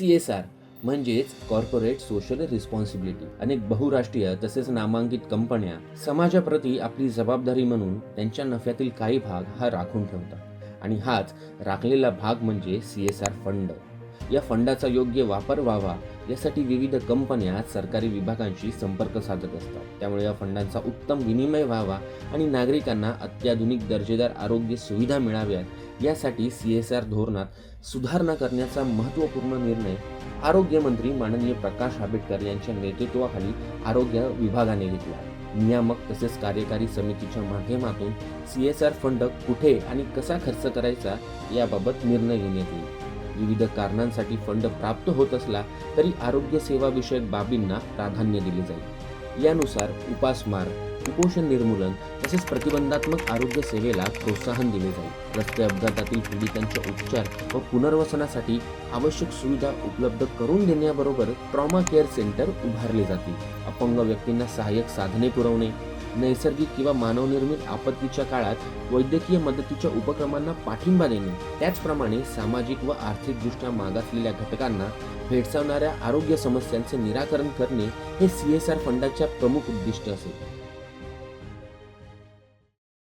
C S R म्हणजेच corporate social responsibility अनेक बहुराष्ट्रीय तसेच नामांकित कंपन्या समाजाप्रती आपली जबाबदारी म्हणून त्यांच्या नफ्यातील काही भाग हा राखून ठेवतात. आणि हाच राखलेला भाग म्हणजे सी एस आर फंड. या फंडाचा योग्य वापर व्हावा यासाठी विविध कंपन्या सरकारी विभागांशी संपर्क साधत असतात. त्यामुळे या फंडांचा उत्तम विनिमय व्हावा आणि नागरिकांना अत्याधुनिक दर्जेदार आरोग्य सुविधा मिळाव्यात यासाठी सी एस आर धोरणात सुधारणा करण्याचा महत्त्वपूर्ण निर्णय आरोग्यमंत्री माननीय प्रकाश आंबेडकर यांच्या नेतृत्वाखाली आरोग्य विभागाने घेतला. नियामक तसेच कार्यकारी समितीच्या माध्यमातून सी एस आर फंड कुठे आणि कसा खर्च करायचा याबाबत निर्णय घेण्यात येईल. विविध कारणांसाठी फंड प्राप्त होत असला तरी आरोग्य सेवाविषयक बाबींना प्राधान्य दिले जाईल. यानुसार उपासमार कुपोषण निर्मूलन तसेच प्रतिबंधात्मक आरोग्य सेवेला प्रोत्साहन दिले जाईल. रस्ते अपघातातील पीडितांच्या उपचार व पुनर्वसनासाठी आवश्यक सुविधा उपलब्ध करून देण्याबरोबर ट्रॉमा केअर सेंटर उभारले जातील. अपंग व्यक्तींना सहाय्यक साधने पुरवणे नैसर्गिक किंवा मानवनिर्मित आपत्तीच्या काळात वैद्यकीय मदतीच्या उपक्रमांना पाठिंबा देणे त्याचप्रमाणे सामाजिक व आर्थिकदृष्ट्या मागासलेल्या घटकांना भेडसावणाऱ्या आरोग्य समस्यांचे निराकरण करणे हे सी एस आर फंडाच्या प्रमुख उद्दिष्ट असेल.